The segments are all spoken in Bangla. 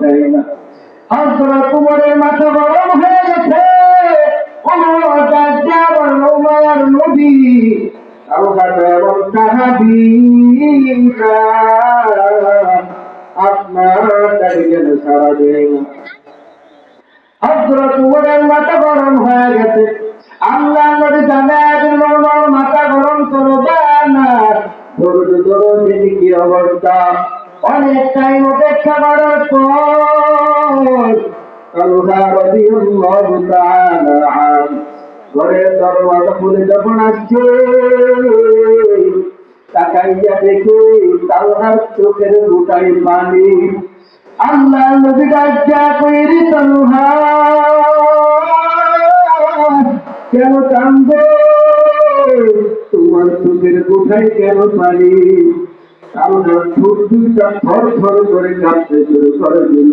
দেয় উমরের মাথা গরম হয়ে গেছে। ওমর গাজ্জা বর্ণমায়ার নবী আলহাদ এবং সাহাবীরা আপনার সারা দেয় না হজরত উমরের মাথা গরম হয়ে গেছে মাথা গরম না অবস্থা অনেক টাইম অপেক্ষা করার পর তালহা রাদিয়াল্লাহু তাআলা আন ঘরের দরওয়াজা খুলে যখন আসছে, তাকাইয়া দেখে তোমার চোখের কোথায় কেন পানি? তালহার ঠোঁট দুইটা করে কাঁপতে শুরু করে দিল।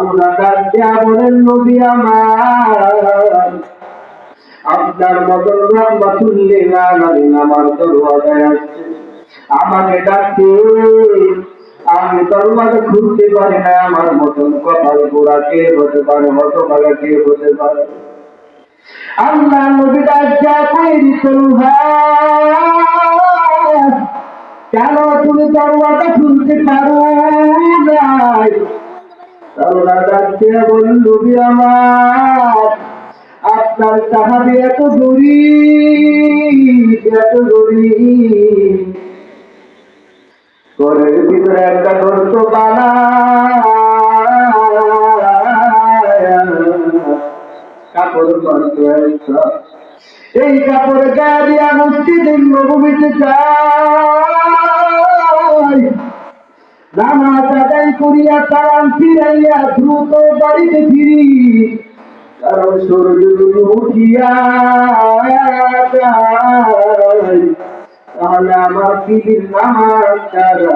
আল্লাহ গাজ্জা বলেন নবী আমার? আপনার মতন রহমাতুল্লিল আলামিন আমার দরওয়াজায় আসছে। আমাকে ডাকছে, আমি দরওয়াজা খুলতে পারি না, আমার মতন কপাল গোড়া কে হতে পারে, হতভাগা কে হতে পারে? আল্লাহ নবী ডাক্তার কইরি কেন তুমি দরওয়াজা খুলতে পারো নাই? আপনার সাহাবি এত গরিব এত গরিব। ঘরের ভিতরে একটা গর্ত বানা কাপড় এই কাপড় গায়ে দিয়া মসজিদের নবমীতে যাই নামাজ আদায় করিয়া তারান ফিরাইয়া দ্রুত বাড়িতে ফিরি। কারণ সূর্য উঠিয়া তাহলে আমার দিদির নামাজ তারা